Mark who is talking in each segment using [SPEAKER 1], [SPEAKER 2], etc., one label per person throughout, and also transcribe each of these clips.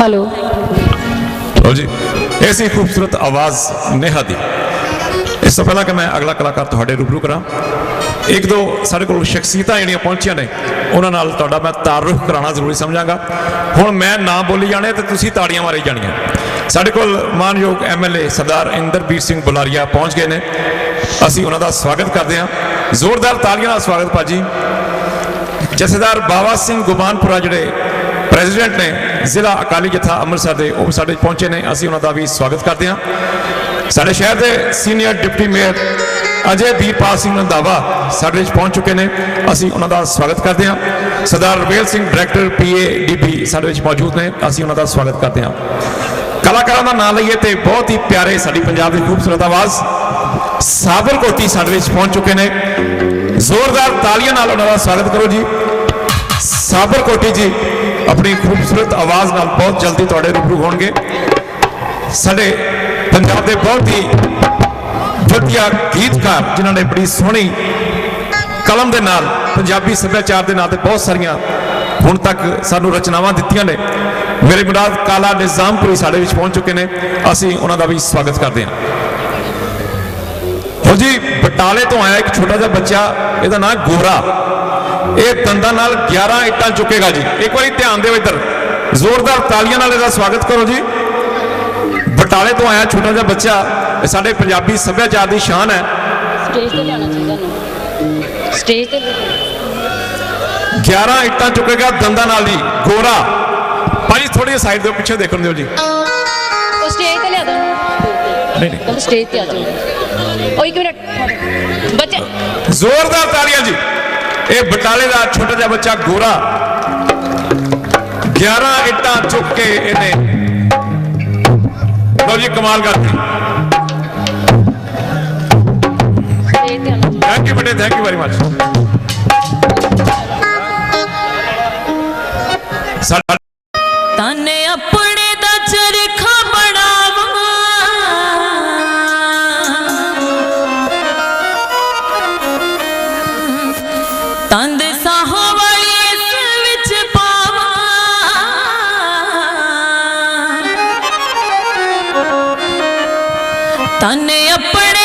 [SPEAKER 1] Hello
[SPEAKER 2] ਲਓ ਜੀ ਐਸੀ ਖੂਬਸੂਰਤ ਆਵਾਜ਼ ਨੇਹਾ ਦੀ। ਇਸ ਤੋਂ ਪਹਿਲਾਂ ਕਿ ਮੈਂ ਅਗਲਾ ਕਲਾਕਾਰ ਤੁਹਾਡੇ ਰੂਬਰੂ ਕਰਾਂ, ਇੱਕ ਦੋ ਸਾਡੇ ਕੋਲ ਸ਼ਖਸੀਅਤਾਂ ਜਿਹੜੀਆਂ ਪਹੁੰਚੀਆਂ ਨੇ, ਉਹਨਾਂ ਨਾਲ ਤੁਹਾਡਾ ਮੈਂ ਤਾਰੁਫ ਕਰਾਉਣਾ ਜ਼ਰੂਰੀ ਸਮਝਾਂਗਾ। ਹੁਣ ਮੈਂ ਨਾ ਬੋਲੀ ਜਾਣੇ ਤੇ ਤੁਸੀਂ ਤਾੜੀਆਂ ਮਾਰੀ ਜਾਣੀਆਂ। ਸਾਡੇ ਕੋਲ ਮਾਨਯੋਗ ਐਮਐਲਏ ਸਰਦਾਰ ਇੰਦਰਬੀਰ ਸਿੰਘ ਬੁਲਾਰੀਆ ਪਹੁੰਚ ਗਏ ਨੇ। ਅਸੀਂ ਉਹਨਾਂ ਦਾ ਸਵਾਗਤ ਕਰਦੇ ਹਾਂ। ਜ਼ੋਰਦਾਰ ਤਾਲੀਆਂ ਨਾਲ ਸਵਾਗਤ, ਭਾਜੀ। ਜਥੇਦਾਰ ਬਾਵਾ ਸਿੰਘ ਗੁਮਾਨਪੁਰਾ ਜਿਹੜੇ ਪ੍ਰੈਜ਼ੀਡੈਂਟ ਨੇ ਜ਼ਿਲ੍ਹਾ ਅਕਾਲੀ ਜਥਾ ਅੰਮ੍ਰਿਤਸਰ ਦੇ ਉਹ ਸਾਡੇ ਪਹੁੰਚੇ ਨੇ। ਅਸੀਂ ਉਹਨਾਂ ਦਾ ਵੀ ਸਵਾਗਤ ਕਰਦੇ ਹਾਂ। ਸਾਡੇ ਸ਼ਹਿਰ ਦੇ senior deputy mayor Ajay Deepal Singh Randhawa ਸਾਡੇ ਵਿੱਚ ਪਹੁੰਚ ਚੁੱਕੇ ਨੇ। ਅਸੀਂ ਉਹਨਾਂ ਦਾ ਸਵਾਗਤ ਕਰਦੇ ਹਾਂ। Sardar Ravel Singh, director PA DB ਸਾਡੇ ਵਿੱਚ ਮੌਜੂਦ ਨੇ। ਅਸੀਂ ਉਹਨਾਂ ਦਾ ਸਵਾਗਤ ਕਰਦੇ ਹਾਂ। ਕਲਾਕਾਰਾਂ ਦਾ ਨਾਮ ਲਈਏ ਤੇ ਬਹੁਤ ਹੀ ਪਿਆਰੇ ਸਾਡੀ ਪੰਜਾਬ ਦੀ ਖੂਬਸੂਰਤ ਆਵਾਜ਼ ਸਾਬਰ ਕੋਟੀ ਸਾਡੇ ਵਿੱਚ ਪਹੁੰਚ ਚੁੱਕੇ ਨੇ। ਜ਼ੋਰਦਾਰ ਤਾਲੀਆਂ ਨਾਲ ਉਹਨਾਂ ਦਾ ਸਵਾਗਤ ਕਰੋ ਜੀ। ਸਾਬਰ ਕੋਟੀ ਜੀ। ਆਪਣੀ ਖੂਬਸੂਰਤ ਆਵਾਜ਼ ਨਾਲ ਬਹੁਤ ਜਲਦੀ ਤੁਹਾਡੇ ਰੂਬਰੂ ਹੋਣਗੇ। ਸਾਡੇ ਪੰਜਾਬ ਦੇ ਬਹੁਤ ਹੀ ਵਧੀਆ ਗੀਤਕਾਰ, ਜਿਨ੍ਹਾਂ ਨੇ ਬੜੀ ਸੋਹਣੀ ਕਲਮ ਦੇ ਨਾਲ, ਪੰਜਾਬੀ ਸੱਭਿਆਚਾਰ ਦੇ ਨਾਂ ਤੇ ਬਹੁਤ ਸਾਰੀਆਂ ਹੁਣ ਤੱਕ ਸਾਨੂੰ ਰਚਨਾਵਾਂ ਦਿੱਤੀਆਂ ਨੇ। ਮੇਰੇ ਮੁਰਾਦ ਕਾਲਾ ਨਿਜ਼ਾਮਪੁਰੀ ਸਾਡੇ ਵਿੱਚ ਪਹੁੰਚ ਚੁੱਕੇ ਨੇ। ਅਸੀਂ ਉਹਨਾਂ ਦਾ ਵੀ ਸਵਾਗਤ ਕਰਦੇ ਹਾਂ। ਹੋ ਜੀ, ਬਟਾਲੇ ਤੋਂ ਆਇਆ ਇੱਕ ਛੋਟਾ ਜਿਹਾ ਬੱਚਾ, ਇਹਦਾ ਨਾਮ ਗੋਰਾ। ਇਹ ਦੰਦਾਂ ਨਾਲ 11 ਇੱਟਾਂ ਚੁੱਕੇਗਾ ਜੀ। ਇੱਕ ਵਾਰੀ ਧਿਆਨ ਦਿਓ ਇੱਧਰ। ਜ਼ੋਰਦਾਰ ਤਾਲੀਆਂ ਨਾਲ ਇਹਦਾ ਸਵਾਗਤ ਕਰੋ ਜੀ। ਬਟਾਲੇ ਤੋਂ ਆਇਆ ਛੋਟਾ ਜਿਹਾ ਬੱਚਾ। ਇਹ ਸਾਡੇ ਪੰਜਾਬੀ ਸੱਭਿਆਚਾਰ ਦੀ ਸ਼ਾਨ ਹੈ।
[SPEAKER 1] ਸਟੇਜ ਤੇ ਜਾਣਾ ਚਾਹੀਦਾ ਨੂੰ। ਸਟੇਜ ਤੇ
[SPEAKER 2] 11 ਇੱਟਾਂ ਚੁੱਕੇਗਾ ਦੰਦਾਂ ਨਾਲ ਜੀ। ਗੋਰਾ। ਭਾਜੀ ਥੋੜੀ ਸਾਈਡ ਦੇ ਪਿੱਛੇ ਦੇਖਣ ਦਿਓ ਜੀ।
[SPEAKER 1] ਉਹ ਸਟੇਜ ਤੇ ਲਿਆ ਦੋ।
[SPEAKER 2] ਨਹੀਂ ਨਹੀਂ।
[SPEAKER 1] ਸਟੇਜ ਤੇ ਆ ਜਾਓ। ਉਹ ਇੱਕ ਮਿੰਟ। ਬੱਚੇ
[SPEAKER 2] ਜ਼ੋਰਦਾਰ ਤਾਲੀਆਂ ਜੀ। ਇਹ ਬਟਾਲੇ ਦਾ ਛੋਟਾ ਜਿਹਾ ਬੱਚਾ ਗੋਰਾ। 11 ਇੱਟਾਂ ਚੁੱਕ ਕੇ ਇਹਨੇ ਲਓ ਜੀ, ਕਮਾਲ ਕਰਤੀ ਥੈਂਕ ਯੂ ਬੇਟੇ ਥੈਂਕ ਯੂ ਵੈਰੀ ਮਚ
[SPEAKER 3] ਪਾਵਾਂ ਤਾਨੇ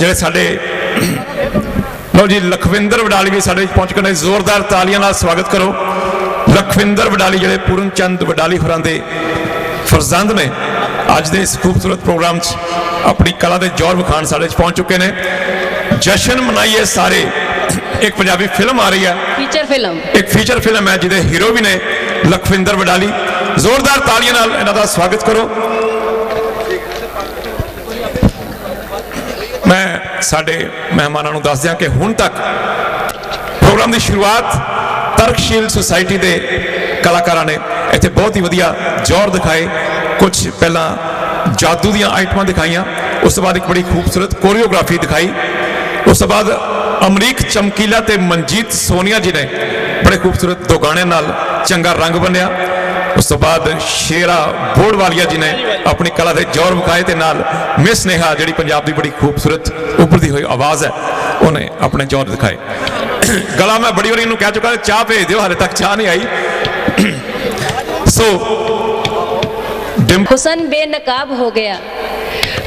[SPEAKER 2] ਜਿਹੜੇ ਸਾਡੇ ਲਓ ਜੀ ਲਖਵਿੰਦਰ ਵਡਾਲੀ ਵੀ ਸਾਡੇ ਵਿੱਚ ਪਹੁੰਚ ਨੇ। ਜ਼ੋਰਦਾਰ ਤਾਲੀਆਂ ਨਾਲ ਸਵਾਗਤ ਕਰੋ। ਲਖਵਿੰਦਰ ਵਡਾਲੀ ਜਿਹੜੇ ਪੂਰਨ ਚੰਦ ਵਡਾਲੀ ਹੋਰਾਂ ਦੇ ਫਰਜ਼ੰਦ ਨੇ ਅੱਜ ਦੇ ਇਸ ਖੂਬਸੂਰਤ ਪ੍ਰੋਗਰਾਮ 'ਚ ਆਪਣੀ ਕਲਾ ਦੇ ਜੌਹਰ ਵਿਖਾਣ ਸਾਡੇ 'ਚ ਪਹੁੰਚ ਚੁੱਕੇ ਨੇ। ਜਸ਼ਨ ਮਨਾਈਏ ਸਾਰੇ। ਇੱਕ ਪੰਜਾਬੀ ਫਿਲਮ ਆ ਰਹੀ ਹੈ।
[SPEAKER 1] ਫੀਚਰ ਫਿਲਮ
[SPEAKER 2] ਇੱਕ ਫੀਚਰ ਫਿਲਮ ਹੈ ਜਿਹਦੇ ਹੀਰੋ ਵੀ ਨੇ ਲਖਵਿੰਦਰ ਵਡਾਲੀ। ਜ਼ੋਰਦਾਰ ਤਾਲੀਆਂ ਨਾਲ ਇਹਨਾਂ ਦਾ ਸਵਾਗਤ ਕਰੋ ਮੈਂ ਸਾਡੇ ਮਹਿਮਾਨਾਂ ਨੂੰ ਦੱਸ ਦਿਆਂ ਕਿ ਹੁਣ ਤੱਕ ਪ੍ਰੋਗਰਾਮ ਦੀ ਸ਼ੁਰੂਆਤ ਤਰਕਸ਼ੀਲ ਸੁਸਾਇਟੀ ਦੇ ਕਲਾਕਾਰਾਂ ਨੇ ਇੱਥੇ ਬਹੁਤ ਹੀ ਵਧੀਆ ਜੋਰ ਦਿਖਾਏ। ਕੁਝ ਪਹਿਲਾਂ ਜਾਦੂ ਦੀਆਂ ਆਈਟਮਾਂ ਦਿਖਾਈਆਂ, ਉਸ ਤੋਂ ਬਾਅਦ ਇੱਕ ਬੜੀ ਖੂਬਸੂਰਤ ਕੋਰੀਓਗ੍ਰਾਫੀ ਦਿਖਾਈ। ਉਸ ਤੋਂ ਬਾਅਦ ਅਮਰੀਕ ਚਮਕੀਲਾ ਤੇ ਮਨਜੀਤ ਸੋਨੀਆ ਜੀ ਨੇ ਬੜੇ ਖੂਬਸੂਰਤ ਦੋ ਗਾਣਿਆਂ ਨਾਲ ਚੰਗਾ ਰੰਗ ਬੰਨਿਆ। ਉਸ ਤੋਂ ਬਾਅਦ ਸ਼ੇਰਾ ਬੋੜਵਾਲੀਆ ਜੀ ਨੇ ਆਪਣੀ ਕਲਾ ਦੇ ਜੋਰ ਵਿਖਾਏ ਤੇ ਨਾਲ ਮਿਸ ਨੇਹਾ ਜਿਹੜੀ ਪੰਜਾਬ ਦੀ ਬੜੀ ਖੂਬਸੂਰਤ ਉੱਭਰਦੀ ਹੋਈ ਆਵਾਜ਼ ਹੈ ਉਹਨੇ ਆਪਣੇ ਜੋਰ ਦਿਖਾਏ ਗਲਾ ਮੈਂ ਬੜੀ ਵਾਰੀ ਇਹਨੂੰ ਕਹਿ ਚੁੱਕਾ ਚਾਹ ਭੇਜ ਦਿਓ ਹਾਲੇ ਤੱਕ ਚਾਹ ਨਹੀਂ ਆਈ ਸੋ ਡਿੰਪ
[SPEAKER 1] हुसन बेनकाब हो गया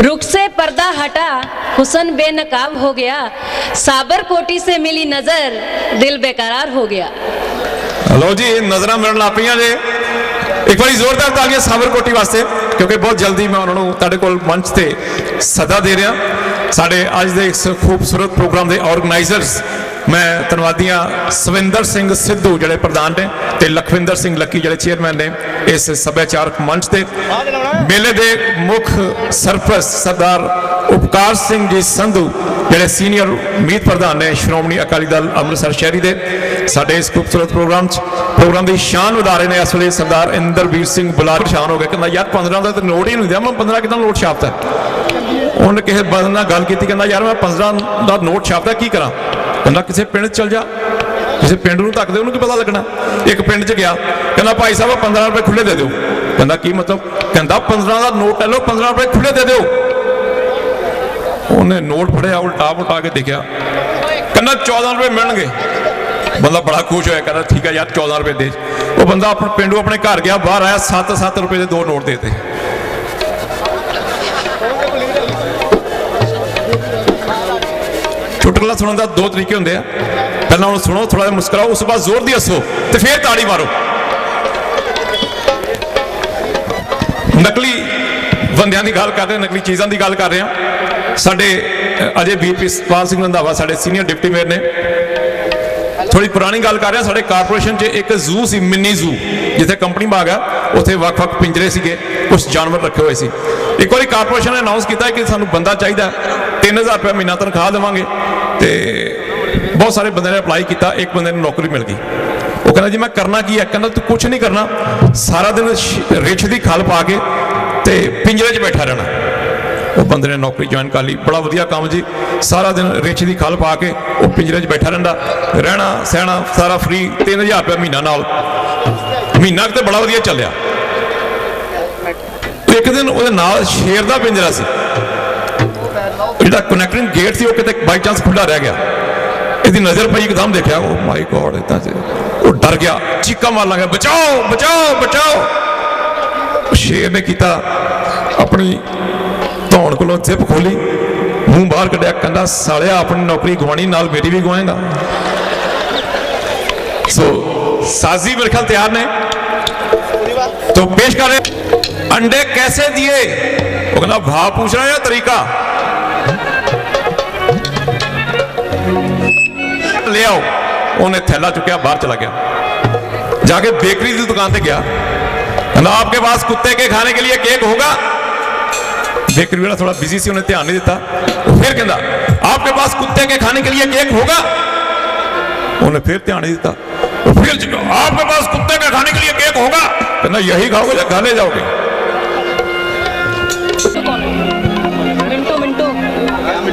[SPEAKER 1] रुख से पर्दा हटा हुसन बेनकाब हो गया साबर कोटी से मिली नजर दिल बेकरार हो गया
[SPEAKER 2] ਲਓ ਜੀ ਇਹ ਨਜ਼ਰਾਂ ਮਿਲਣ ਲੱਗ ਪਈਆਂ ਜੇ ਇੱਕ ਵਾਰੀ ਜ਼ੋਰਦਾਰ ਤਾਲੀਆਂ ਸਾਬਰਕੋਟੀ ਵਾਸਤੇ, ਕਿਉਂਕਿ ਬਹੁਤ ਜਲਦੀ ਮੈਂ ਉਹਨਾਂ ਨੂੰ ਤੁਹਾਡੇ ਕੋਲ ਮੰਚ ਤੇ ਸੱਦਾ ਦੇ ਰਿਹਾ। ਸਾਡੇ ਅੱਜ ਦੇ ਇਸ ਖੂਬਸੂਰਤ ਪ੍ਰੋਗਰਾਮ ਦੇ ਆਰਗੇਨਾਈਜ਼ਰਸ ਮੈਂ ਧੰਨਵਾਦੀਆਂ ਸਵਿੰਦਰ ਸਿੰਘ ਸਿੱਧੂ, ਜਿਹੜੇ ਪ੍ਰਧਾਨ ਨੇ, ਤੇ ਲਖਵਿੰਦਰ ਸਿੰਘ ਲੱਕੀ, ਜਿਹੜੇ ਚੇਅਰਮੈਨ ਨੇ, ਇਸ ਸੱਭਿਆਚਾਰਕ ਮੰਚ ਤੇ। ਮੇਲੇ ਦੇ ਮੁੱਖ ਸਰਪ੍ਰਸਤ ਸਰਦਾਰ ਉਪਕਾਰ ਸਿੰਘ ਜੀ ਸੰਧੂ, ਜਿਹੜੇ ਸੀਨੀਅਰ ਮੀਤ ਪ੍ਰਧਾਨ ਨੇ, ਸ਼੍ਰੋਮਣੀ ਅਕਾਲੀ ਦਲ ਅੰਮ੍ਰਿਤਸਰ ਸ਼ਹਿਰੀ ਦੇ, ਸਾਡੇ ਇਸ ਖੂਬਸੂਰਤ ਪ੍ਰੋਗਰਾਮ 'ਚ, ਪ੍ਰੋਗਰਾਮ ਦੀ ਸ਼ਾਨ ਵਧਾਰੇ ਨੇ। ਇਸ ਵੇਲੇ ਸਰਦਾਰ ਇੰਦਰਵੀਰ ਸਿੰਘ ਬੁਲਾਰ ਸ਼ਾਨ ਹੋ ਗਿਆ, ਕਹਿੰਦਾ, ਯਾਰ 15 ਦਾ ਤਾਂ ਨੋਟ ਹੀ ਨਹੀਂ ਦਿਆ, ਮੈਂ 15 ਕਿਦਾਂ ਨੋਟ ਛਾਪਦਾ ਉਹਨੇ ਕਿਸੇ ਬੰਦੇ ਨਾਲ ਗੱਲ ਕੀਤੀ, ਕਹਿੰਦਾ, ਯਾਰ, ਮੈਂ 15 ਦਾ ਨੋਟ ਛਾਪਦਾ ਕੀ ਕਰਾਂ? ਕਹਿੰਦਾ ਕਿਸੇ ਪਿੰਡ 'ਚ ਚਲ ਜਾ। ਕਿਸੇ ਪਿੰਡ ਨੂੰ ਧੱਕਦੇ, ਉਹਨੂੰ ਕੀ ਪਤਾ ਲੱਗਣਾ? ਇੱਕ ਪਿੰਡ 'ਚ ਗਿਆ। ਕਹਿੰਦਾ ਭਾਈ ਸਾਹਿਬ 15 ਰੁਪਏ ਖੁੱਲੇ ਦੇ ਦਿਓ। ਕਹਿੰਦਾ ਕੀ ਮਤਲਬ? ਕਹਿੰਦਾ 15 ਦਾ ਨੋਟ ਲੈ ਲਓ 15 ਰੁਪਏ ਖੁੱਲੇ ਦੇ ਦਿਓ। ਉਹਨੇ ਨੋਟ ਫੜਿਆ, ਉਲਟਾ ਉਲਟਾ ਕੇ ਦੇਖਿਆ। ਕਹਿੰਦਾ 14 ਰੁਪਏ ਮਿਲਣਗੇ। ਬੰਦਾ ਬੜਾ ਖੁਸ਼ ਹੋਇਆ, ਕਹਿੰਦਾ ਠੀਕ ਹੈ ਯਾਰ 14 ਰੁਪਏ ਦੇ। ਉਹ ਬੰਦਾ ਆਪਣੇ ਪਿੰਡੋਂ ਆਪਣੇ ਘਰ ਗਿਆ, ਬਾਹਰ ਆਇਆ 7-7 ਰੁਪਏ ਦੇ ਦੋ ਨੋਟ ਦੇਤੇ। ਚੁਟਕਲਾ ਸੁਣਨ ਦਾ ਦੋ ਤਰੀਕੇ ਹੁੰਦੇ ਆ। ਪਹਿਲਾਂ ਉਹਨੂੰ ਸੁਣੋ ਥੋੜਾ ਜਿਹਾ ਮੁਸਕਰਾਓ, ਉਸ ਤੋਂ ਬਾਅਦ ਜ਼ੋਰ ਦੀ ਹੱਸੋ ਤੇ ਫੇਰ ਤਾੜੀ ਮਾਰੋ। ਨਕਲੀ ਬੰਦਿਆਂ ਦੀ ਗੱਲ ਕਰ ਰਹੇ, ਨਕਲੀ ਚੀਜ਼ਾਂ ਦੀ ਗੱਲ ਕਰ ਰਹੇ ਹਾਂ ਸਾਡੇ ਅਜੇ ਬੀਪੀ ਸਿੰਘ ਰੰਧਾਵਾ ਸਾਡੇ ਸੀਨੀਅਰ ਡਿਪਟੀ ਮੇਅਰ ਨੇ। ਥੋੜੀ ਪੁਰਾਣੀ ਗੱਲ ਕਰ ਰਿਹਾ ਸਾਡੇ ਕਾਰਪੋਰੇਸ਼ਨ 'ਚ ਇੱਕ ਜ਼ੂ ਸੀ, ਮਿੰਨੀ ਜ਼ੂ, ਜਿੱਥੇ ਕੰਪਨੀ ਬਾਗ ਆ। ਉੱਥੇ ਵੱਖ-ਵੱਖ ਪਿੰਜਰੇ ਸੀਗੇ ਕੁਝ ਜਾਨਵਰ ਰੱਖੇ ਹੋਏ ਸੀ। ਇੱਕ ਵਾਰੀ ਕਾਰਪੋਰੇਸ਼ਨ ਨੇ ਅਨਾਉਂਸ ਕੀਤਾ ਕਿ ਸਾਨੂੰ ਬੰਦਾ ਚਾਹੀਦਾ 3000 ਰੁਪਏ ਮਹੀਨਾ ਤਨਖਾਹ ਦੇਵਾਂਗੇ ਤੇ ਬਹੁਤ ਸਾਰੇ ਬੰਦੇ ਨੇ ਅਪਲਾਈ ਕੀਤਾ, ਇੱਕ ਬੰਦੇ ਨੂੰ ਨੌਕਰੀ ਮਿਲ ਗਈ। ਉਹ ਕਹਿੰਦਾ ਜੀ ਮੈਂ ਕਰਨਾ ਕੀ ਹੈ? ਕਹਿੰਦਾ ਤੂੰ ਕੁਝ ਨਹੀਂ ਕਰਨਾ। ਸਾਰਾ ਦਿਨ ਸ਼- ਰਿੱਛ ਦੀ ਖਲ ਪਾ ਕੇ ਤੇ ਪਿੰਜਰੇ 'ਚ ਬੈਠਾ ਰਹਿਣਾ। ਉਹ ਬੰਦੇ ਨੇ ਨੌਕਰੀ ਜੁਆਇਨ ਕਰ ਲਈ। ਬੜਾ ਵਧੀਆ ਕੰਮ ਜੀ। ਸਾਰਾ ਦਿਨ ਰਿੱਛ ਦੀ ਖਲ ਪਾ ਕੇ ਉਹ ਪਿੰਜਰੇ 'ਚ ਬੈਠਾ ਰਹਿੰਦਾ। ਰਹਿਣਾ, ਸਹਿਣਾ, ਸਾਰਾ ਫ੍ਰੀ 3000 ਰੁਪਏ ਮਹੀਨਾ ਨਾਲ। ਮਹੀਨਾ ਕੁ ਤੇ ਬੜਾ ਵਧੀਆ ਚੱਲਿਆ। ਇੱਕ ਦਿਨ ਉਹਦੇ ਨਾਲ ਸ਼ੇਰ ਦਾ ਪਿੰਜਰਾ ਸੀ। ਜਿਹੜਾ ਕਨੈਕਟਿੰਗ ਗੇਟ ਸੀ ਉਹ ਕਿਤੇ ਬਾਈ ਚਾਂਸ ਖੁੱਲਾ ਰਹਿ ਗਿਆ ਇਹਦੀ ਨਜ਼ਰ ਪਈ ਇੱਕਦਮ ਦੇਖਿਆ ਉਹ ਮਾਈ ਗੋਡ ਇਦਾਂ ਚ ਉਹ ਡਰ ਗਿਆ ਚੀਕਾਂ ਮਾਰ ਲੱਗਾ ਬਚਾਓ ਬਚਾਓ ਬਚਾਓ ਸ਼ੇਰ ਨੇ ਕੀਤਾ ਆਪਣੀ ਧੌਣ ਕੋਲੋਂ ਜ਼ਿਪ ਖੋਲੀ ਮੂੰਹ ਬਾਹਰ ਕੱਢਿਆ ਕਹਿੰਦਾ ਸਾਲਿਆ ਆਪਣੀ ਨੌਕਰੀ ਗਵਾਣੀ ਨਾਲ ਮੇਰੀ ਵੀ ਗਵਾਏਗਾ ਸੋ ਸਾਜ਼ੀ ਮੇਰੇ ਖਿਆਲ ਤਿਆਰ ਨੇ तो पेश कर रहे अंडे कैसे दिए वो कहना भाव पूछ रहा है या तरीका ले आओ उन्हें थैला चुकया बाहर चला गया जाके बेकरी की दुकान पे गया कहना आपके पास कुत्ते के खाने के लिए केक होगा बेकरी वाला थोड़ा बिजी सी उन्हें ध्यान नहीं देता वो फिर कहना आपके पास कुत्ते के खाने के लिए केक होगा उन्हें फिर ध्यान नहीं देता वो फिर चिल्ला, आपके पास कुत्ते के खाने के लिए केक होगा कहना यही खाओगे या खाने जाओगे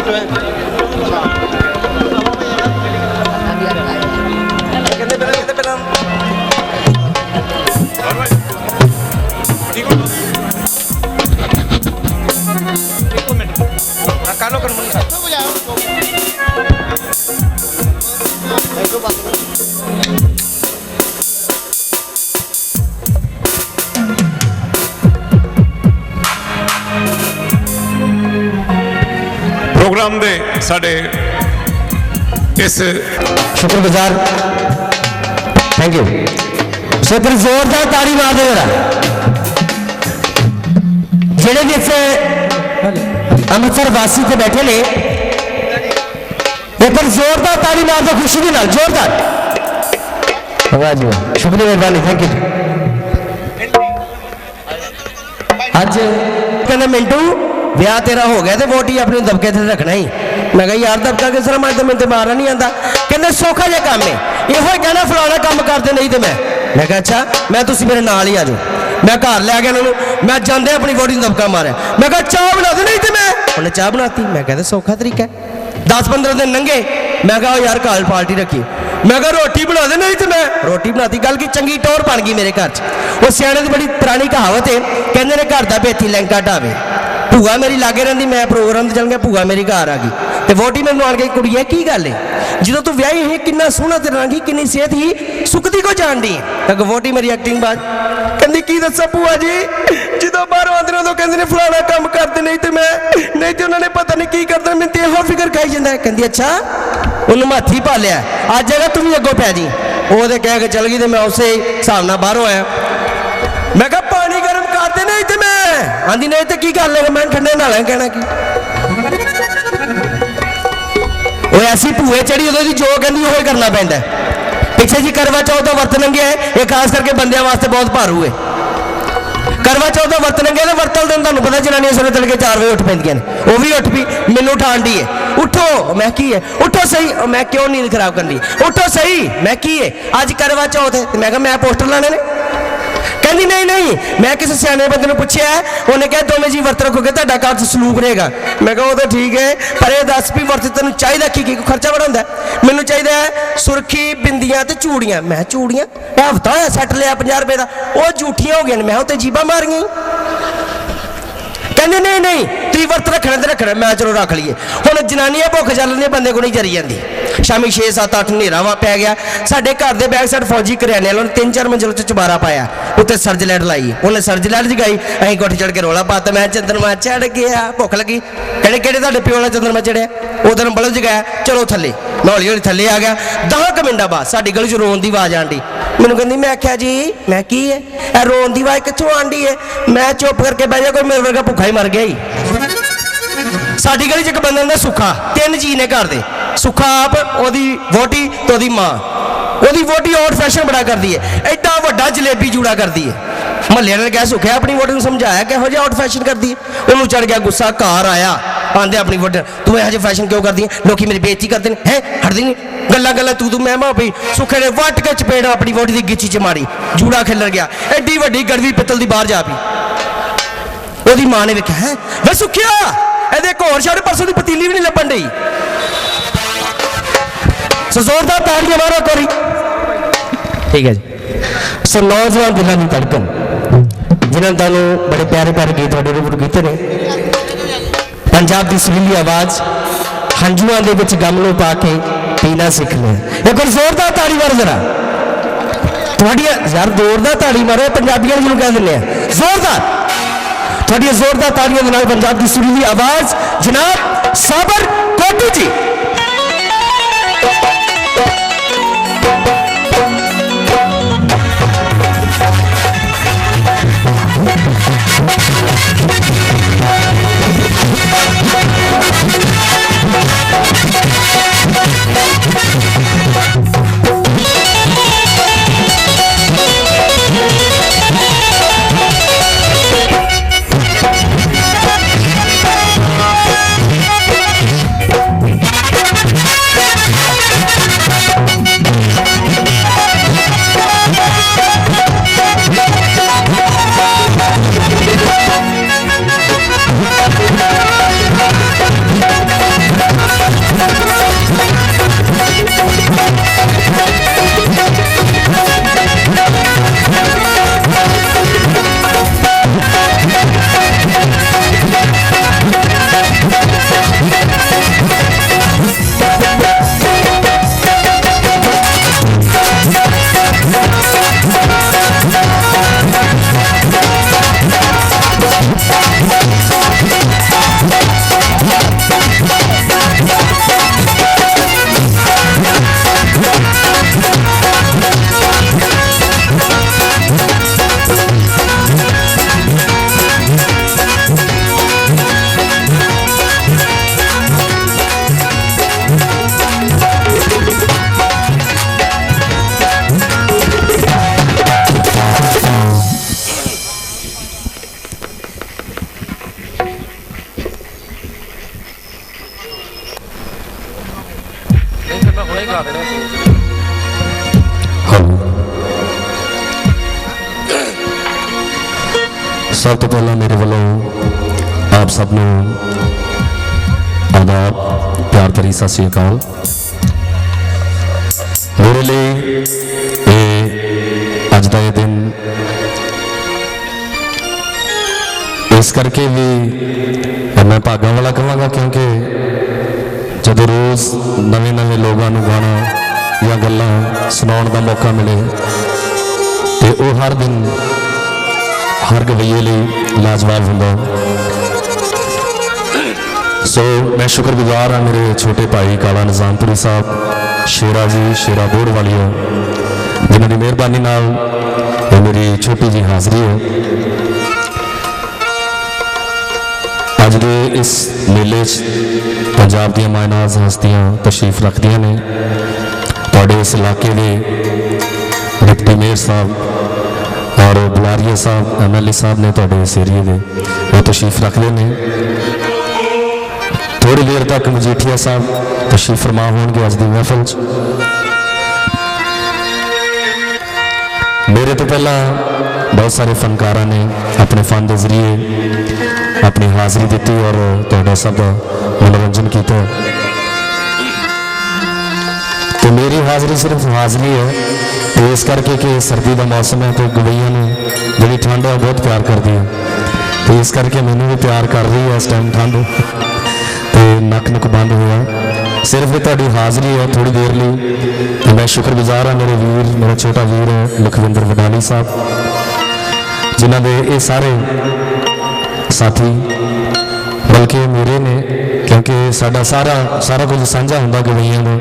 [SPEAKER 1] मिंटू
[SPEAKER 4] ਕਹਿੰਦੇ ਪਹਿਲਾਂ ਕਹਿੰਦੇ ਪਹਿਲਾਂ ਇੱਕ ਮਿੰਟ। ਕਾਲੋ ਕਰ
[SPEAKER 2] ਪ੍ਰੋਗਰਾਮ ਦੇ ਸਾਡੇ ਇਸ
[SPEAKER 5] ਸ਼ੁਕਰਗੁਜ਼ਾਰ। ਥੈਂਕ ਯੂ ਸੋ ਇੱਕ ਜ਼ੋਰਦਾਰ ਤਾੜੀ ਮਾਰ ਦਿਓ ਜਰਾ। ਜਿਹੜੇ ਵੀ ਇੱਥੇ ਅੰਮ੍ਰਿਤਸਰ ਵਾਸੀ ਤੇ ਬੈਠੇ ਨੇ, ਇੱਕ ਵਾਰ ਜ਼ੋਰਦਾਰ ਤਾੜੀ ਮਾਰ ਦਿਓ, ਖੁਸ਼ੀ ਦੇ ਨਾਲ, ਜ਼ੋਰਦਾਰ। ਵਾਹ ਜੀ ਵਾਹ ਸ਼ੁਕਰੀਆ, ਮਿਹਰਬਾਨੀ ਥੈਂਕ ਯੂ ਅੱਜ ਕਹਿੰਦਾ, ਮਿੰਟੂ ਵਿਆਹ ਤੇਰਾ ਹੋ ਗਿਆ ਤੇ ਵੋਟੀ ਆਪਣੀ ਦਬਕੇ ਤੇ ਰੱਖਣਾ ਹੀ। ਮੈਂ ਕਿਹਾ, ਯਾਰ ਦਬਕਾ ਕਿਸ ਤਰ੍ਹਾਂ ਮੈਂ ਮੈਨੂੰ ਤੇ ਮਾਰਨਾ ਨਹੀਂ ਆਂਦਾ ਕਹਿੰਦੇ, ਸੌਖਾ ਜਿਹਾ ਕੰਮ ਹੈ ਇਹੋ ਹੀ ਕਹਿਣਾ, ਫਲਾਣਾ ਕੰਮ ਕਰਦੇ ਨਹੀਂ ਤੇ ਮੈਂ। ਮੈਂ ਕਿਹਾ, ਅੱਛਾ, ਮੈਂ ਤੁਸੀਂ ਮੇਰੇ ਨਾਲ ਹੀ ਆ ਜਾਓ। ਮੈਂ ਘਰ ਲੈ ਗਿਆ ਇਹਨਾਂ ਨੂੰ ਮੈਂ ਜਾਂਦੇ ਆਪਣੀ ਵੋਟੀ ਨੂੰ ਦਬਕਾ ਮਾਰਿਆ। ਮੈਂ ਕਿਹਾ, ਚਾਹ ਬਣਾ ਦੇ, ਨਹੀਂ ਤੇ ਮੈਂ? ਉਹਨੇ ਚਾਹ ਬਣਾਤੀ। ਮੈਂ ਕਹਿੰਦਾ ਸੌਖਾ ਤਰੀਕਾ ਹੈ। 10-15 ਦਿਨ ਲੰਘੇ। ਮੈਂ ਕਿਹਾ ਉਹ ਯਾਰ ਘਰ ਪਾਰਟੀ ਰੱਖੀ। ਮੈਂ ਕਿਹਾ, ਰੋਟੀ ਬਣਾ ਦੇ, ਨਹੀਂ ਤੇ ਮੈਂ? ਰੋਟੀ ਬਣਾਤੀ। ਗੱਲ ਕੀ? ਚੰਗੀ ਟੌਰ ਬਣ ਗਈ ਮੇਰੇ ਘਰ 'ਚ। ਉਹ ਸਿਆਣੇ ਦੀ ਬੜੀ ਪੁਰਾਣੀ ਕਹਾਵਤ ਹੈ ਕਹਿੰਦੇ ਨੇ, ਘਰ ਦਾ ਬੇਤੀ ਲੰਕਾ ਢਾਵੇ ਭੂਆ ਮੇਰੀ ਲਾਗੇ ਰਹਿੰਦੀ, ਮੈਂ ਪ੍ਰੋਗਰਾਮ ਤੇ ਚੱਲ ਗਿਆ, ਭੂਆ ਮੇਰੀ ਘਰ ਆ ਗਈ। ਤੇ ਵੋਟੀ ਮੈਨੂੰ ਆਣ ਕੇ ਕੁੜੀ ਕੀ ਗੱਲ ਹੈ ਜਦੋਂ ਤੂੰ ਵਿਆਹੀ ਹੈ ਕਿੰਨਾ ਸੋਹਣਾ ਤੇ ਰੰਗੀ ਕਿੰਨੀ ਸਿਹਤ ਹੀ ਸੁੱਕਦੀ ਕੋ ਜਾਣਦੀ ਤਾਂ ਵੋਟੀ ਮੇਰੀ ਐਕਟਿੰਗ ਬਾਤ ਕਹਿੰਦੀ, ਕੀ ਦੱਸਾਂ ਭੂਆ ਜੀ? ਜਦੋਂ ਬਾਹਰੋਂ ਆਉਂਦੇ ਨੇ, ਉਦੋਂ ਕਹਿੰਦੇ ਨੇ, ਫਲਾਣਾ ਕੰਮ ਕਰਦੇ ਨਹੀਂ ਤੇ ਮੈਂ, ਨਹੀਂ ਤੇ ਉਹਨਾਂ ਨੇ ਪਤਾ ਨਹੀਂ ਕੀ ਕਰਦੇ, ਮੈਨੂੰ ਤੇ ਇਹੋ ਫਿਕਰ ਖਾਈ ਜਾਂਦਾ। ਕਹਿੰਦੀ, ਅੱਛਾ, ਉਹਨੂੰ ਮਾਥੀ ਪਾ ਲਿਆ ਅੱਜ ਜਗਾ ਤੂੰ ਵੀ ਅੱਗੋਂ ਪੈ ਜੀ। ਉਹ ਤੇ ਕਹਿ ਕੇ ਚਲ ਗਈ ਤੇ ਮੈਂ ਉਸੇ ਹਿਸਾਬ ਨਾਲ ਬਾਹਰੋਂ ਆਇਆ। ਮੈਂ ਕਿਹਾ, ਪਾਣੀ ਆਂਦੀ ਨਹੀਂ ਤੇ ਕੀ ਗੱਲ ਹੈ? ਮੈਂ ਠੰਡੇ ਨਾਲ ਕਹਿਣਾ ਕੀ? ਉਹ ਐਸੀ ਭੂਏ ਚੜੀ ਉਦੋਂ ਦੀ ਜੋ ਕਹਿੰਦੀ ਉਹ ਕਰਨਾ ਪੈਂਦਾ ਪਿੱਛੇ ਜੀ ਕਰਵਾ ਚੌਥ ਦਾ ਵਰਤ ਲੰਘਿਆ ਹੈ, ਇਹ ਖਾਸ ਕਰਕੇ ਬੰਦਿਆਂ ਵਾਸਤੇ ਬਹੁਤ ਭਾਰੂ ਹੈ। ਕਰਵਾ ਚੌਥ ਦਾ ਵਰਤ ਲੰਘਿਆ ਤੇ ਵਰਤਲ ਦਿਨ ਤੁਹਾਨੂੰ ਪਤਾ ਜਨਾਨੀਆਂ ਸਵੇਰੇ ਤੜਕੇ 4 ਵਜੇ ਉੱਠ ਪੈਂਦੀਆਂ ਨੇ। ਉਹ ਵੀ ਉੱਠ ਪਈ ਮੈਨੂੰ ਉਠਾਣ ਦੀ ਹੈ। ਉੱਠੋ! ਮੈਂ ਕੀ ਹੈ? ਉੱਠੋ ਸਹੀ! ਮੈਂ ਕਿਉਂ ਨੀਂਦ ਖਰਾਬ ਕਰਨੀ ਉੱਠੋ ਸਹੀ! ਮੈਂ ਕੀ ਹੈ? ਅੱਜ ਕਰਵਾ ਚੌਥ ਹੈ। ਤੇ ਮੈਂ ਕਿਹਾ ਮੈਂ ਪੋਸਟਰ ਲਾਣੇ ਨੇ। ਕਹਿੰਦੀ ਨਹੀਂ ਨਹੀਂ। ਮੈਂ ਕਿਸੇ ਸਿਆਣੇ ਬੰਦੇ ਨੂੰ ਪੁੱਛਿਆ, ਉਹਨੇ ਕਿਹਾ, ਦੋਵੇਂ ਜੀ ਵਰਤ ਰੱਖੋਗੇ, ਤੁਹਾਡਾ ਘਰ 'ਚ ਸਲੂਕ ਰਹੇਗਾ ਮੈਂ ਕਿਹਾ ਉਹ ਤਾਂ ਠੀਕ ਹੈ, ਪਰ ਇਹ ਦੱਸ ਵੀ ਵਰਤ ਤੈਨੂੰ ਚਾਹੀਦਾ ਕੀ ਕੀ ਖਰਚਾ ਬੜਾ ਹੁੰਦਾ ਮੈਨੂੰ ਚਾਹੀਦਾ ਸੁਰਖੀ, ਬਿੰਦੀਆਂ ਤੇ ਚੂੜੀਆਂ। ਮੈਂ ਕਿਹਾ, ਚੂੜੀਆਂ? ਇਹ ਹਫਤਾ ਹੋਇਆ ਸੈੱਟ ਲਿਆ 50 ਰੁਪਏ ਦਾ। ਉਹ ਝੂਠੀਆਂ ਹੋ ਗਈਆਂ ਨੇ, ਮੈਂ ਉਹ ਤੇ ਜੀਬਾਂ ਮਾਰੀਆਂ ਕਹਿੰਦੇ, ਨਹੀਂ ਨਹੀਂ, ਤੁਸੀਂ ਵਰਤ ਰੱਖਣਾ ਤੇ ਰੱਖਣਾ, ਮੈਂ ਚਲੋ ਰੱਖ ਲਈਏ। ਹੁਣ ਜਨਾਨੀਆਂ ਭੁੱਖ ਚੱਲਦੀਆਂ, ਬੰਦੇ ਕੋਲ ਨਹੀਂ ਜਰੀ ਜਾਂਦੀ। ਸ਼ਾਮੀ 6 7 8 ਹਨੇਰਾ ਵਾ ਪੈ ਗਿਆ। ਸਾਡੇ ਘਰ ਦੇ ਬੈਕ ਸਾਈਡ ਫੌਜੀ ਕਰਿਆਨੇ ਵਾਲਿਆਂ ਨੇ ਤਿੰਨ, ਚਾਰ ਮੰਜ਼ਿਲ ਚ ਚੁਬਾਰਾ ਪਾਇਆ। ਉੱਤੇ ਸਰਜ ਲੈਟ ਲਾਈ। ਉਹਨੇ ਸਰਜ ਲੈਟ ਜਗਾਈ। ਅਸੀਂ ਕੋਠੇ ਚੜ ਕੇ ਰੋਲਾ ਪਾਤਾ। ਮੈਂ ਚੰਦਰਮਾ ਚੜ ਗਿਆ। ਭੁੱਖ ਲੱਗੀ। ਕਿਹੜੇ ਕਿਹੜੇ ਤੁਹਾਡੇ ਪਿਓ ਨਾਲ ਚੰਦਰਮਾ ਚੜਿਆ ਉਦੋਂ ਨੂੰ ਬਲਦ ਜਗਾਇਆ। ਚਲੋ ਥੱਲੇ। ਮੈਂ ਹੌਲੀ ਹੌਲੀ ਥੱਲੇ ਆ ਗਿਆ। 10 ਕੁ ਮਿੰਟਾਂ ਬਾਅਦ ਸਾਡੀ ਗਲੀ ਚ ਰੋਣ ਦੀ ਆਵਾਜ਼ ਆਂਦੀ ਮੈਨੂੰ ਕਹਿੰਦੀ, ਮੈਂ ਆਖਿਆ ਜੀ, ਮੈਂ ਕੀ ਹੈ? ਇਹ ਰੋਣ ਦੀ ਆਵਾਜ਼ ਕਿੱਥੋਂ ਆਂਦੀ ਹੈ? ਮੈਂ ਚੁੱਪ ਕਰਕੇ ਬਹਿ ਜਾ, ਕੋਈ ਮੇਰੇ ਵਰਗਾ ਭੁੱਖਾ ਹੀ ਮਰ ਗਿਆ ਹੀ ਸਾਡੀ ਗਲੀ 'ਚ ਇੱਕ ਬੰਦਾ ਹੁੰਦਾ ਸੁੱਖਾ। ਤਿੰਨ ਜੀ ਨੇ ਘਰ ਦੇ। ਸੁੱਖਾ ਆਪ ਉਹਦੀ ਵੋਟੀ ਤੇ ਉਹਦੀ ਮਾਂ। ਉਹਦੀ ਵੋਟੀ ਆਊਟ ਫੈਸ਼ਨ ਬੜਾ ਕਰਦੀ ਹੈ ਐਡਾ ਵੱਡਾ ਜਲੇਬੀ ਜੂੜਾ ਕਰਦੀ ਹੈ ਮਹੱਲੇ ਨੇ ਕਿਹਾ, ਸੁੱਖਿਆ ਆਪਣੀ ਵੋਟੀ ਨੂੰ ਸਮਝਾਇਆ ਕਿਹੋ ਜਿਹਾ ਆਊਟ ਫੈਸ਼ਨ ਕਰਦੀ ਹੈ ਉਹਨੂੰ ਚੜ ਗਿਆ ਗੁੱਸਾ, ਘਰ ਆਇਆ। ਆਂਦੇ ਆਪਣੀ ਵੋਟੀ ਤੂੰ ਇਹੋ ਜਿਹਾ ਫੈਸ਼ਨ ਕਿਉਂ ਕਰਦੀ ਹੈ ਲੋਕੀ ਮੇਰੀ ਬੇਇੱਜ਼ਤੀ ਕਰਦੇ ਨੇ। ਹੈ? ਹਟਦੀ ਨਹੀਂ ਗੱਲਾਂ ਗੱਲਾਂ, ਤੂੰ ਤੂੰ, ਮੈਂ, ਮਾਂ ਪਈ ਸੁੱਖੇ ਨੇ ਵੱਟ ਕੇ ਚਪੇੜ ਆਪਣੀ ਵੋਟੀ ਦੀ ਗਿੱਚੀ 'ਚ ਮਾਰੀ। ਜੂੜਾ ਖਿੱਲਰ ਗਿਆ। ਐਡੀ ਵੱਡੀ ਗੜਵੀ ਪਿੱਤਲ ਦੀ ਬਾਹਰ ਜਾ ਪਈ। ਉਹਦੀ ਮਾਂ ਨੇ ਵੇਖਿਆ, ਹੈ? ਵੇ ਸੁੱਖਿਆ, ਇਹਦੇ ਇੱਕ ਹੋਰ ਛੱਡ, ਪਰਸੋਂ ਦੀ ਪਤੀਲੀ ਵੀ ਨਹੀਂ ਲੱਭਣ ਡਈ। ਸੋ ਜ਼ੋਰਦਾਰ ਤਾੜੀਆਂ ਮਾਰੋ ਕੋਰੀ ਠੀਕ ਹੈ ਜੀ ਸੋ ਨੌਜਵਾਨ ਦਿਲਾਂ ਦੀ ਧੜਕਨ ਜਿਨ੍ਹਾਂ ਨੇ ਤੁਹਾਨੂੰ ਬੜੇ ਪਿਆਰੇ ਪਿਆਰੇ ਗੀਤ ਤੁਹਾਡੇ ਰੂਬਰੂ ਕੀਤੇ ਨੇ ਪੰਜਾਬ ਦੀ ਸੁਰੀਲੀ ਆਵਾਜ਼ ਹੰਝੂਆਂ ਦੇ ਵਿੱਚ ਗਮ ਨੂੰ ਪਾ ਕੇ ਪੀਣਾ ਸਿੱਖ ਲਿਆ ਇੱਕ ਵਾਰ ਜ਼ੋਰਦਾਰ ਤਾੜੀ ਮਾਰੋ ਜਰਾ ਤੁਹਾਡੀਆਂ ਯਾਰ ਜ਼ੋਰਦਾਰ ਤਾੜੀ ਮਾਰੋ ਇਹ ਪੰਜਾਬੀਆਂ ਨੂੰ ਜਿਹਨੂੰ ਕਹਿ ਦਿੰਦੇ ਆ ਜ਼ੋਰਦਾਰ ਤੁਹਾਡੀਆਂ ਜ਼ੋਰਦਾਰ ਤਾੜੀਆਂ ਦੇ ਨਾਲ ਪੰਜਾਬ ਦੀ ਸੁਰੀਲੀ ਆਵਾਜ਼ ਜਨਾਬ
[SPEAKER 6] ਹੈਲੋ ਸਭ ਤੋਂ ਪਹਿਲਾਂ ਮੇਰੇ ਵੱਲੋਂ ਆਪ ਸਭ ਨੂੰ ਆਦਾਬ ਪਿਆਰ ਭਰੀ ਸਤਿ ਸ੍ਰੀ ਅਕਾਲ। ਮੇਰੇ ਲਈ ਇਹ ਅੱਜ ਦਾ ਇਹ ਦਿਨ ਇਸ ਕਰਕੇ ਵੀ ਮੈਂ ਭਾਗਾਂ ਵਾਲਾ ਕਹਾਂਗਾ ਕਿਉਂਕਿ ਜਦੋਂ ਰੋਜ਼ ਨਵੇਂ ਨਵੇਂ ਲੋਕਾਂ ਨੂੰ ਗਾਣਾ ਜਾਂ ਗੱਲਾਂ ਸੁਣਾਉਣ ਦਾ ਮੌਕਾ ਮਿਲੇ ਤੇ ਉਹ ਹਰ ਦਿਨ ਹਰ ਗਵਈਏ ਲਈ ਲਾਜਵਾਬ ਹੁੰਦਾ। ਸੋ ਮੈਂ ਸ਼ੁਕਰਗੁਜ਼ਾਰ ਹਾਂ ਮੇਰੇ ਛੋਟੇ ਭਾਈ ਕਾਲਾ ਨਿਜ਼ਾਮਪੁਰੀ ਸਾਹਿਬ, ਸ਼ੇਰਾ ਜੀ, ਸ਼ੇਰਾ ਬੋੜ ਵਾਲੀਓ ਜਿਨ੍ਹਾਂ ਦੀ ਮਿਹਰਬਾਨੀ ਨਾਲ ਮੇਰੀ ਛੋਟੀ ਜੀ ਹਾਜ਼ਰੀ ਹੈ। ਅੱਜ ਦੇ ਇਸ ਮੇਲੇ 'ਚ ਪੰਜਾਬ ਦੀਆਂ ਮਾਇਨਾਜ਼ ਹਸਤੀਆਂ ਤਸ਼ਰੀਫ ਰੱਖਦੀਆਂ ਨੇ। ਤੁਹਾਡੇ ਇਸ ਇਲਾਕੇ ਦੇ ਡਿਪਟੀ ਮੇਅਰ ਸਾਹਿਬ ਔਰ ਬੁਲਾਰੀਆ ਸਾਹਿਬ ਐਮਐਲਏ ਸਾਹਿਬ ਨੇ ਤੁਹਾਡੇ ਇਸ ਏਰੀਏ ਦੇ ਉਹ ਤਸ਼ਰੀਫ ਰੱਖਦੇ ਨੇ। ਥੋੜੀ ਦੇਰ ਤੱਕ ਮਜੀਠੀਆ ਸਾਹਿਬ ਤਸ਼ਰੀਫ ਫਰਮਾ ਹੋਣਗੇ ਅੱਜ ਦੀ ਮਹਿਫਲ 'ਚ। ਮੇਰੇ ਤੋਂ ਪਹਿਲਾਂ ਬਹੁਤ ਸਾਰੇ ਫਨਕਾਰਾਂ ਨੇ ਆਪਣੇ ਫਨ ਦੇ ਜ਼ਰੀਏ ਆਪਣੀ ਹਾਜ਼ਰੀ ਦਿੱਤੀ ਔਰ ਤੁਹਾਡਾ ਸਭ ਦਾ ਮਨੋਰੰਜਨ ਕੀਤਾ। ਤੇ ਮੇਰੀ ਹਾਜ਼ਰੀ ਸਿਰਫ ਹਾਜ਼ਰੀ ਹੈ। ਤੇ ਇਸ ਕਰਕੇ ਕਿ ਸਰਦੀ ਦਾ ਮੌਸਮ ਹੈ ਤੇ ਗਵਈਆਂ ਨੂੰ ਜਿਹੜੀ ਠੰਡ ਹੈ, ਉਹ ਬਹੁਤ ਪਿਆਰ ਕਰਦੀ ਹੈ। ਤੇ ਇਸ ਕਰਕੇ ਮੈਨੂੰ ਵੀ ਪਿਆਰ ਕਰ ਰਹੀ ਹੈ ਇਸ ਟਾਈਮ ਠੰਡ। ਤੇ ਨੱਕ ਨੁਕ ਬੰਦ ਹੋਇਆ। ਸਿਰਫ ਇਹ ਤੁਹਾਡੀ ਹਾਜ਼ਰੀ ਹੈ ਥੋੜੀ ਦੇਰ ਲਈ। ਤੇ ਮੈਂ ਸ਼ੁਕਰਗੁਜ਼ਾਰ ਹਾਂ ਮੇਰੇ ਵੀਰ, ਮੇਰਾ ਛੋਟਾ ਵੀਰ ਹੈ, ਲਖਵਿੰਦਰ ਵਡਾਲੀ ਸਾਹਿਬ। ਜਿਨ੍ਹਾਂ ਦੇ ਇਹ ਸਾਰੇ ਸਾਥੀ, ਬਲਕਿ ਮੇਰੇ ਨੇ, ਕਿਉਂਕਿ ਸਾਡਾ ਸਾਰਾ ਸਾਰਾ ਕੁਝ ਸਾਂਝਾ ਹੁੰਦਾ ਗਵਈਆਂ ਦਾ,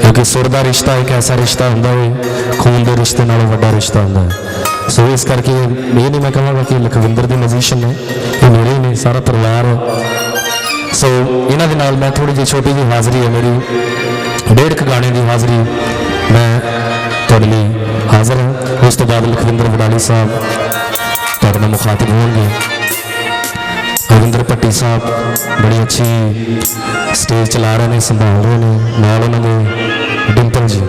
[SPEAKER 6] ਕਿਉਂਕਿ ਸੁਰ ਦਾ ਰਿਸ਼ਤਾ ਇੱਕ ਐਸਾ ਰਿਸ਼ਤਾ ਹੁੰਦਾ ਹੈ ਖੂਨ ਦੇ ਰਿਸ਼ਤੇ ਨਾਲੋਂ ਵੱਡਾ ਰਿਸ਼ਤਾ ਹੁੰਦਾ ਹੈ ਸੋ ਇਸ ਕਰਕੇ ਇਹ ਨਹੀਂ ਮੈਂ ਕਹਾਂਗਾ ਕਿ ਲਖਵਿੰਦਰ ਦੇ ਮਜ਼ੀਸ਼ੀਅਨ ਨੇ ਇਹ ਮੇਰੇ ਨੇ, ਸਾਰਾ ਪਰਿਵਾਰ ਸੋ ਇਹਨਾਂ ਦੇ ਨਾਲ ਮੈਂ ਥੋੜੀ ਜਿਹੀ ਛੋਟੀ ਜਿਹੀ ਹਾਜ਼ਰੀ ਹੈ, ਮੇਰੀ ਡੇਢ ਕੁ ਗਾਣੇ ਦੀ ਹਾਜ਼ਰੀ ਮੈਂ ਤੁਹਾਡੇ ਲਈ ਹਾਜ਼ਰ ਹਾਂ। ਉਸ ਤੋਂ ਬਾਅਦ ਲਖਵਿੰਦਰ ਵਡਾਲੀ ਸਾਹਿਬ ਤੁਹਾਡੇ ਨਾਲ ਮੁਖਾਤਿਬ ਹੋਣਗੇ ਰਵਿੰਦਰ ਭੱਟੀ ਸਾਹਿਬ ਬੜੀ ਅੱਛੀ ਸਟੇਜ ਚਲਾ ਰਹੇ ਨੇ ਸੰਭਾਲ ਰਹੇ ਨੇ ਨਾਲ ਉਹਨਾਂ ਦੇ ਡਿੰਪਲ ਜੀ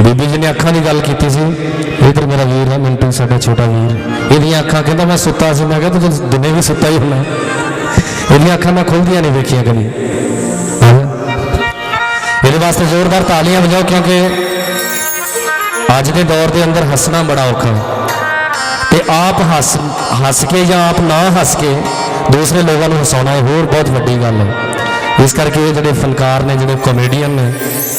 [SPEAKER 6] ਬੀਬੀ ਜੀ ਨੇ ਅੱਖਾਂ ਦੀ ਗੱਲ ਕੀਤੀ ਸੀ ਇਧਰ ਮੇਰਾ ਵੀਰ ਹੈ ਮਿੰਟੂ ਸਾਡਾ ਛੋਟਾ ਵੀਰ ਇਹਦੀਆਂ ਅੱਖਾਂ ਕਹਿੰਦਾ ਮੈਂ ਸੁੱਤਾ ਸੀ ਮੈਂ ਕਿਹਾ ਤੂੰ ਦਿਨੇ ਵੀ ਸੁੱਤਾ ਹੀ ਹੁੰਦਾ ਇਹਦੀਆਂ ਅੱਖਾਂ ਮੈਂ ਖੁੱਲਦੀਆਂ ਨਹੀਂ ਵੇਖੀਆਂ ਕਦੀ ਹਾਂ। ਇਹਦੇ ਵਾਸਤੇ ਅੱਜ ਦੇ ਦੌਰ ਦੇ ਅੰਦਰ ਹੱਸਣਾ ਬੜਾ ਔਖਾ ਹੈ। ਤੇ ਆਪ ਹੱਸ ਹੱਸ ਕੇ ਜਾਂ ਆਪ ਨਾ ਹੱਸ ਕੇ ਦੂਸਰੇ ਲੋਕਾਂ ਨੂੰ ਹਸਾਉਣਾ ਇਹ ਹੋਰ ਬਹੁਤ ਵੱਡੀ ਗੱਲ ਹੈ। ਇਸ ਕਰਕੇ ਇਹ ਜਿਹੜੇ ਫਨਕਾਰ ਨੇ, ਜਿਹੜੇ ਕਾਮੇਡੀਅਨ ਨੇ,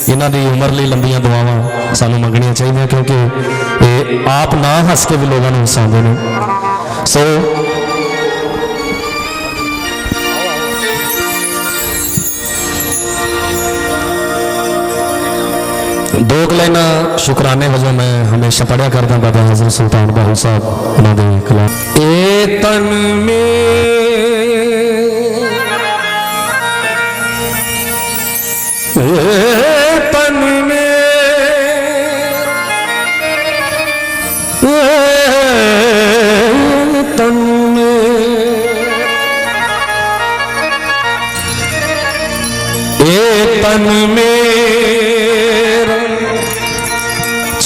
[SPEAKER 6] ਇਹਨਾਂ ਦੀ ਉਮਰ ਲਈ ਲੰਬੀਆਂ ਦੁਆਵਾਂ ਸਾਨੂੰ ਮੰਗਣੀਆਂ ਚਾਹੀਦੀਆਂ ਕਿਉਂਕਿ ਇਹ ਆਪ ਨਾ ਹੱਸ ਕੇ ਵੀ ਲੋਕਾਂ ਨੂੰ ਹਸਾਉਂਦੇ ਨੇ। ਸੋ ਦੋ ਕੁ ਲਾਈਨਾਂ ਸ਼ੁਕਰਾਨੇ ਵਜੋਂ ਮੈਂ ਹਮੇਸ਼ਾ ਪੜਿਆ ਕਰਦਾ ਬਾਬਾ ਹਜ਼ਰਤ ਸੁਲਤਾਨ ਬਾਹੂ ਸਾਹਿਬ, ਉਹਨਾਂ ਦੇ ਕਲਾਮ। ਏ ਤਨ ਮੇ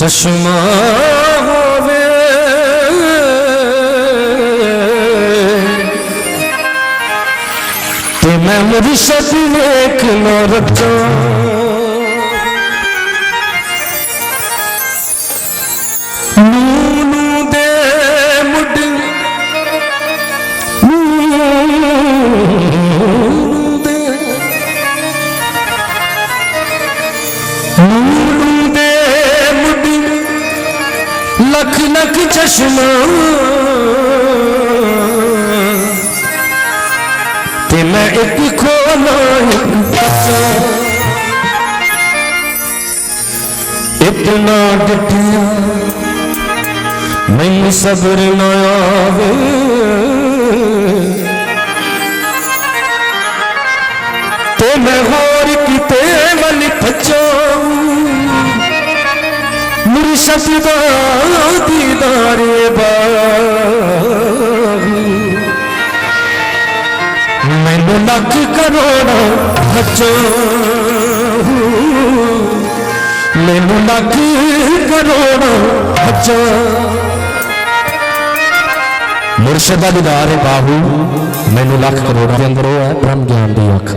[SPEAKER 6] ਚਸ਼ਮਾ ਹੋਵੇ ਤੇ ਮੈਂ ਮੁਰਸ਼ਦ ਵੇਖ ਚਸ਼ਮਾ ਤੇ ਮੈਂ ਇੱਕ ਖੋਲਾ ਇੱਕ ਬੱਚਾ ਇਤਨਾ ਡਟਿਆ ਮੈਨੂੰ ਸਬਰ ਨਾ ਆਵੇ ਤੇ ਮੈਂ ਹੋਰ ਕਿਤੇ ਮੁਰਸ਼ਦ ਦਾ ਦੀਦਾਰੇ ਮੈਨੂੰ ਲੱਖ ਕਰੋੜਾਂ ਹੱਜੋ ਮੈਨੂੰ ਲੱਖ ਕਰੋੜ ਹੱਜੋ ਮੁਰਸ਼ਦ ਦਾ ਦੀਦਾਰ ਹੈ ਬਾਹੂ। ਮੈਨੂੰ ਲੱਖ ਕਰੋੜ ਦੇ ਅੰਦਰ ਉਹ ਹੈ, ਬ੍ਰਹਮ ਗਿਆਨ ਦੀ ਅੱਖ।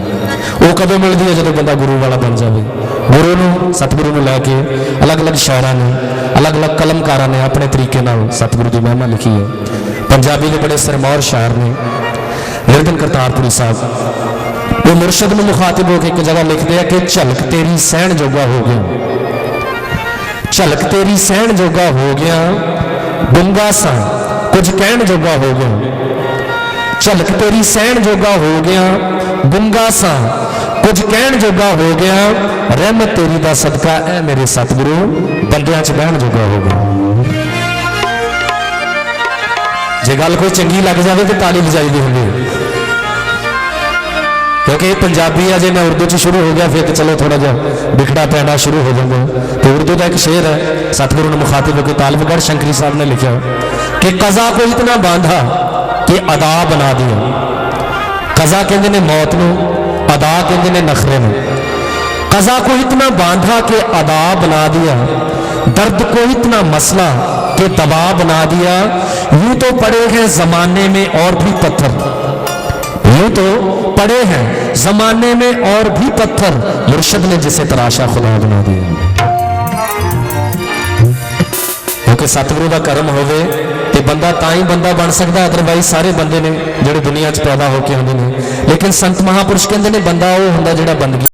[SPEAKER 6] ਉਹ ਕਦੋਂ ਮਿਲਦੀ ਹੈ ਜਦੋਂ ਬੰਦਾ ਗੁਰੂ ਵਾਲਾ ਬਣ ਜਾਵੇ? ਗੁਰੂ ਨੂੰ, ਸਤਿਗੁਰੂ ਨੂੰ ਲੈ ਕੇ ਅਲੱਗ-ਅਲੱਗ ਸ਼ਹਿਰਾਂ ਨੇ ਅਲੱਗ-ਅਲੱਗ ਕਲਮਕਾਰਾਂ ਨੇ ਆਪਣੇ ਤਰੀਕੇ ਨਾਲ ਸਤਿਗੁਰੂ ਦੀ ਮਹਿਮਾ ਲਿਖੀ ਹੈ ਪੰਜਾਬੀ ਦੇ ਬੜੇ ਸਰਮੌਰ ਸ਼ਾਇਰ ਨੇ ਨਿਰਦਨ ਕਰਤਾਰਪੁਰੀ ਸਾਹਿਬ ਉਹ ਮੁਰਸ਼ਦ ਨੂੰ ਮੁਖਾਤਿਬ ਹੋ ਕੇ ਇੱਕ ਜਗ੍ਹਾ ਲਿਖਦੇ ਆ ਕਿ ਝਲਕ ਤੇਰੀ ਸਹਿਣ ਜੋਗਾ ਹੋ ਗਿਆ ਝਲਕ ਤੇਰੀ ਸਹਿਣ ਜੋਗਾ ਹੋ ਗਿਆ ਗੁੰਗਾ ਸਾਂ ਕੁਝ ਕਹਿਣ ਜੋਗਾ ਹੋ ਗਿਆ ਝਲਕ ਤੇਰੀ ਸਹਿਣ ਜੋਗਾ ਹੋ ਗਿਆ ਗੁੰਗਾ ਸਾਂ ਕੁਝ ਕਹਿਣ ਜੋਗਾ ਹੋ ਗਿਆ, ਰਹਿਮਤ ਤੇਰੀ ਦਾ ਸਦਕਾ, ਐ ਮੇਰੇ ਸਤਿਗੁਰੂ ਬੰਦਿਆਂ 'ਚ ਬਹਿਣ ਜੋਗਾ ਹੋ ਗਿਆ। ਜੇ ਗੱਲ ਕੋਈ ਚੰਗੀ ਲੱਗ ਜਾਵੇ ਤੇ ਤਾਲੀ ਵਜਾਈਦੀ ਹੁੰਦੀ ਹੈ। ਕਿਉਂਕਿ ਇਹ ਪੰਜਾਬੀ ਆ, ਜੇ ਮੈਂ ਉਰਦੂ ਚ ਸ਼ੁਰੂ ਹੋ ਗਿਆ, ਫਿਰ ਤੇ ਚਲੋ ਥੋੜਾ ਜਿਹਾ ਵਿਖੜਾ ਪੈਣਾ ਸ਼ੁਰੂ ਹੋ ਜਾਂਦਾ ਤੇ ਉਰਦੂ ਦਾ ਇੱਕ ਸ਼ੇਰ ਹੈ, ਸਤਿਗੁਰੂ ਨੂੰ ਮੁਖਾਤਿਬ ਹੋ ਕੇ ਤਾਲਬਗੜ ਸ਼ੰਕਰੀ ਸਾਹਿਬ ਨੇ ਲਿਖਿਆ ਕਿ ਕਜ਼ਾ ਕੋ ਇਤਨਾ ਬਾਂਧਾ ਕਿ ਅਦਾ ਬਣਾ ਦਿਆ ਕਜ਼ਾ ਕਹਿੰਦੇ ਨੇ ਮੌਤ ਨੂੰ अदा कहते नखरे में कजा को इतना बांधा कि अदा बना दिया, दर्द को इतना मसला कि दबा बना दिया, यूँ तो पड़े हैं जमाने में और भी पत्थर। यूँ तो पड़े हैं जमाने में और भी पत्थर, मुर्शद ने जिसे तराशा खुदा बना दिया। क्योंकि सतगुरु का कर्म होवे ਬੰਦਾ ਤਾਂ ਹੀ ਬੰਦਾ ਬਣ ਸਕਦਾ ਅਦਰਵਾਈਜ਼ ਸਾਰੇ ਬੰਦੇ ਨੇ ਜਿਹੜੇ ਦੁਨੀਆ 'ਚ ਪੈਦਾ ਹੋ ਕੇ ਆਉਂਦੇ ਨੇ। ਲੇਕਿਨ ਸੰਤ ਮਹਾਪੁਰਸ਼ ਕਹਿੰਦੇ ਨੇ, ਬੰਦਾ ਉਹ ਹੁੰਦਾ ਜਿਹੜਾ ਬੰਦਗੀ